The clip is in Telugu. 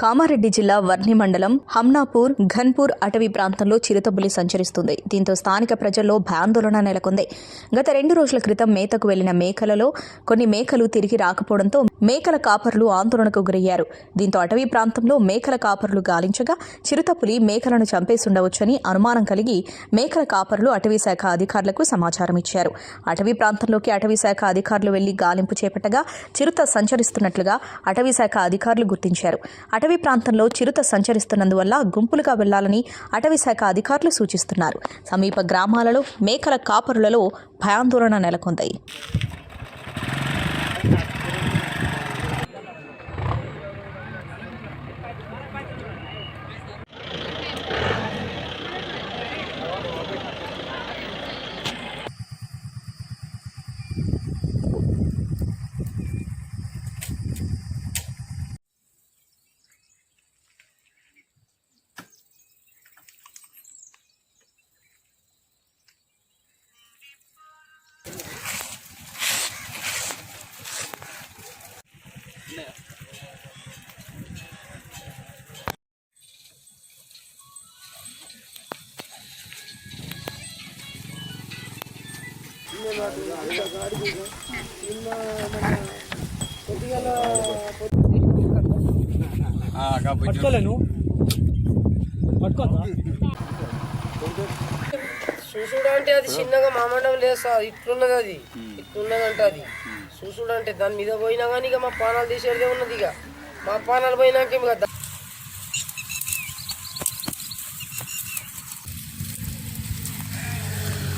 కామారెడ్డి జిల్లా వర్ణి మండలం హమ్నాపూర్ ఘన్పూర్ అటవీ ప్రాంతంలో చిరుతపులి సంచరిస్తుంది. దీంతో స్థానిక ప్రజల్లో భయాందోళన నెలకొంది. గత రెండు రోజుల క్రితం మేతకు వెళ్ళిన మేకలలో కొన్ని మేకలు తిరిగి రాకపోవడంతో మేకల కాపరులు ఆందోళనకు గురయ్యారు. దీంతో అటవీ ప్రాంతంలో మేకల కాపరులు గాలించగా చిరుతపులి మేకలను చంపేసుండవచ్చని అనుమానం కలిగి మేకల కాపరులు అటవీ శాఖ అధికారులకు సమాచారం ఇచ్చారు. అటవీ ప్రాంతంలోకి అటవీ శాఖ అధికారులు వెళ్ళి గాలింపు చేపట్టగా చిరుత సంచరిస్తున్నట్లుగా అటవీ శాఖ అధికారులు గుర్తించారు. అటవీ అటవీ ప్రాంతంలో చిరుత సంచరిస్తున్నందువల్ల గుంపులుగా వెళ్ళాలని అటవీ శాఖ అధికారులు సూచిస్తున్నారు. సమీప గ్రామాలలో మేకల కాపరులలో భయాందోళన నెలకొంది. పట్టుకోలేను. పట్టుకోదా చూసుడు అంటే అది చిన్నగా మామండం లేదు సార్. ఇట్లున్నది అది. ఇట్లున్నదంట అది. చూసుడు అంటే దాని మీద పోయినా కానీ ఇక మా పానాలు తీసేదే ఉన్నది ఇక. మా పానాలు పోయినాక